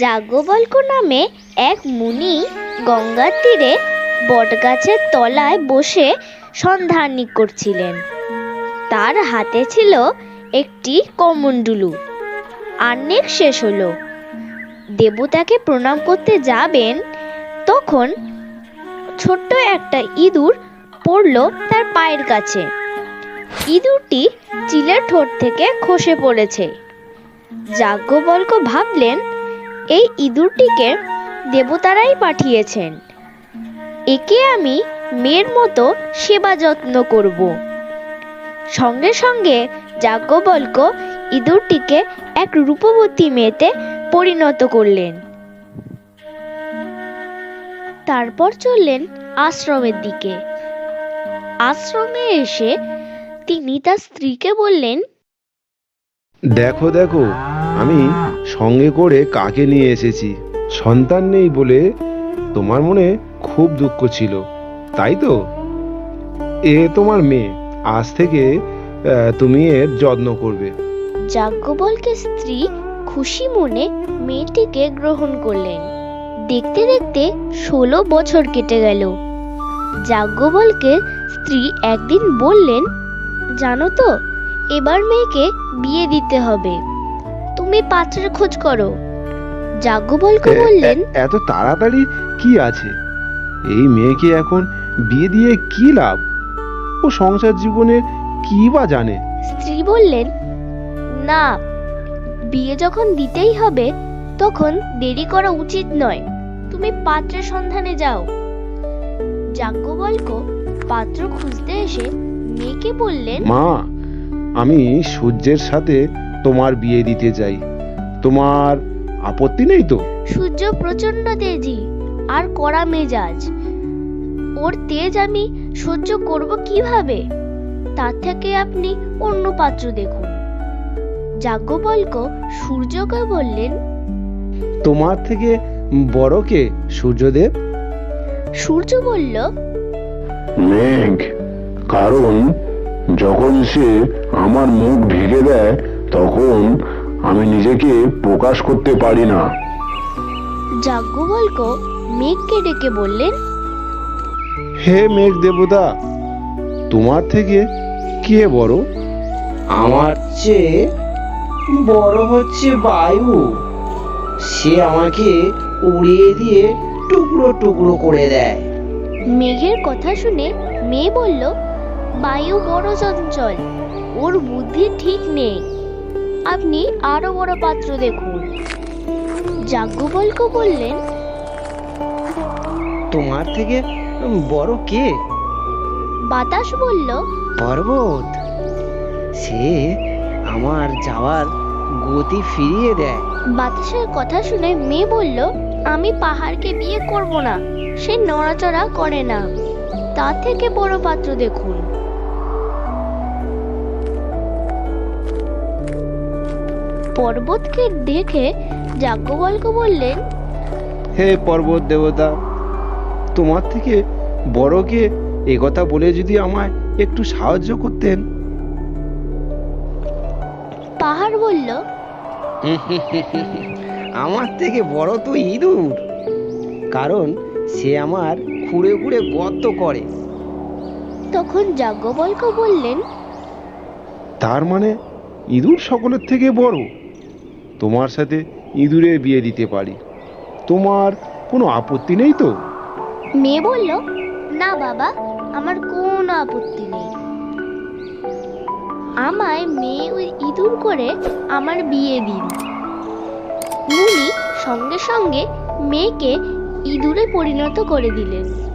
যাজ্ঞবল্ক নামে এক মুনি গঙ্গার তীরে বটগাছের তলায় বসে সন্ধানী করছিলেন। তার হাতে ছিল একটি কমণ্ডলু। আন্নেক শেষ হলো। দেবতাকে প্রণাম করতে যাবেন, তখন ছোট্ট একটা ইঁদুর পড়ল তার পায়ের কাছে। ইঁদুরটি চিলের ঠোঁট থেকে খসে পড়েছে। যাজ্ঞবল্ক ভাবলেন, এই ইঁদুরটিকে দেবতারাই পাঠিয়েছেন। একে আমি মেয়ের মতো সেবা যত্ন করব। সঙ্গে সঙ্গে যাজ্ঞবল্ক ইঁদুরটিকে এক রূপবতী মেয়েতে পরিণত করলেন। তারপর চললেন আশ্রমের দিকে। আশ্রমে এসে তিনি তার স্ত্রীকে বললেন দেখো দেখো, আমি সঙ্গে করে কাকে নিয়ে এসেছি? সন্তান নেই বলে তোমার মনে খুব দুঃখ ছিল, তাই তো? এ তোমার মেয়ে, আজ থেকে তুমি এর যত্ন করবে। যাজ্ঞবল্কের স্ত্রী খুশি মনে মেয়েটিকে গ্রহণ করলেন। দেখতে দেখতে ষোলো বছর কেটে গেল। যাজ্ঞবল্কের স্ত্রী একদিন বললেন, জানো তো, এবার মেয়েকে বিয়ে দিতে হবে। তুমি পাত্রের খোঁজ করো। যাজ্ঞবল্ক বললেন এত তাড়াতাড়ি কি আছে? এই মেয়েকে এখন বিয়ে দিয়ে কি লাভ? ও সংসার জীবনে কি বা জানে? স্ত্রী বললেন না বিয়ে যখন দিতেই হবে তখন দেরি করা উচিত নয়। তুমি পাত্রের সন্ধানে যাও। যাজ্ঞবল্ক পাত্র খুঁজতে এসে মেয়েকে বললেন মা আমি সূর্যের সাথে তোমার বিয়ে দিতে চাই। তোমার আপত্তি নেই তো? সূর্য প্রচণ্ড তেজি আর কড়া মেজাজ। ওর তেজ আমি সহ্য করব কীভাবে? তার থেকে আপনি অন্য পাত্র দেখুন। যাজ্ঞবল্ক সূর্যকে বললেন তোমার থেকে বড় কে সূর্যদেব? সূর্য বলল মেঘ কারণ যখন সে আমার মুখ ঢেকে দেয় তখন আমি নিজেকে প্রকাশ করতে পারি না। যাজ্ঞবল্ক মেঘকে ডেকে বললেন হে মেঘ দেবতা তোমার থেকে কে বড়? আমার চেয়ে বড় হচ্ছে বায়ু। সে আমাকে উড়িয়ে দিয়ে টুকরো টুকরো করে দেয়। মেঘের কথা শুনে মেয়ে বলল বায়ু বড় চঞ্চল ওর বুদ্ধি ঠিক নেই। আপনি আরও বড় পাত্র দেখুন। যাজ্ঞবল্ক বললেন তোমার থেকে বড় কে? বাতাস বলল পর্বত। সে আমার যাওয়ার গতি ফিরিয়ে দেয়। বাতাসের কথা শুনে মেয়ে বলল আমি পাহাড়কে বিয়ে করব না সে নড়াচড়া করে না। তার থেকে বড় পাত্র দেখুন। পর্বতকে দেখে যাজ্ঞবল্ক বললেন হে পর্বত দেবতা তোমার থেকে বড় কে এ কথা বলে যদি আমায় একটু সাহায্য করতেন। পাহাড় বলল আমার থেকে বড় তো ইঁদুর কারণ সে আমার খুঁড়ে খুঁড়ে গর্ত করে। তখন যাজ্ঞবল্ক বললেন তার মানে ইঁদুর সকলের থেকে বড়? তোমার সাথে ইঁদুরের বিয়ে দিতে পারি। তোমার কোনো আপত্তি নেই তো? মেয়ে বলল, না বাবা, আমার কোনো আপত্তি নেই। আমায় মেয়ে ওই ইঁদুর করে আমার বিয়ে দিন। মুনি সঙ্গে সঙ্গে মেয়েকে ইঁদুরে পরিণত করে দিলেন।